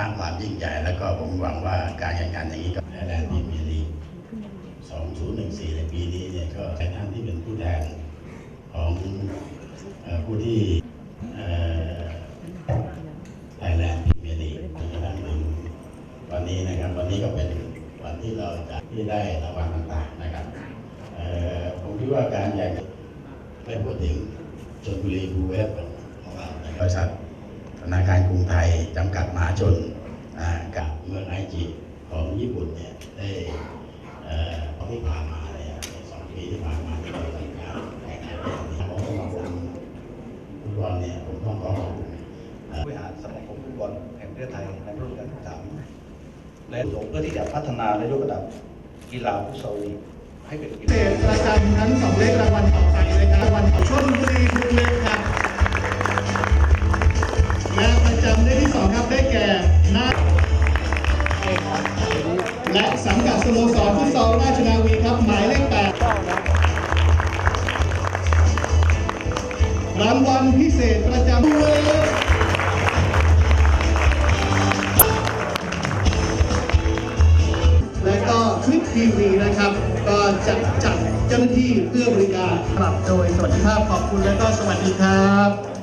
ร้างความยิ่งใหญ่ แล้วก็ผมหวังว่าการแข่งขันอย่างนี้กับไทยแลนด์พรีเมียร์ลีก2014 ในปีนี้เนี่ยก็ในท่านที่เป็นผู้แทนของผู้ที่ไทยแลนด์พรีเมียร์ลีกจนกระทั่งถึงวันนี้นะครับ วันนี้ก็เป็นวันที่เราจะที่ได้รางวัลต่างๆนะครับผมคิดว่าการอยากไปพูดถึงชนบุรีบูเวฟของเราในบริษัท ธนาคารกรุงไทยจำกัดมหาชนกับเมืองไอจิของญี่ปุ่นเนี่ยได้เอ่อตอนที่ผ่านมาเนี่ยสองปีที่ผ่านมาที่เราทำงานแข่งขันเนี่ยของสมาคมฟุตบอลเนี่ยผมต้องขอขอบคุณบริหารสมาคมฟุตบอลแห่งประเทศไทยในรุ่นการศึกษาและสงเพื่อที่จะพัฒนาในยกระดับกีฬาฟุตซอลให้เป็นกีเศฬาประจำทั้งสองเล ประจำเลขที่สองครับได้แก่นาและสังกัดสโมสรฟุตซอลราชนาวีครับหมายเลขแปดรางวัลพิเศษประจำบูเวฟและก็คลิปทีวีนะครับ ก็จะจัดเจ้าหน้าที่เพื่อบริการปรับโดยสวัสดิภาพขอบคุณและก็สวัสดีครับ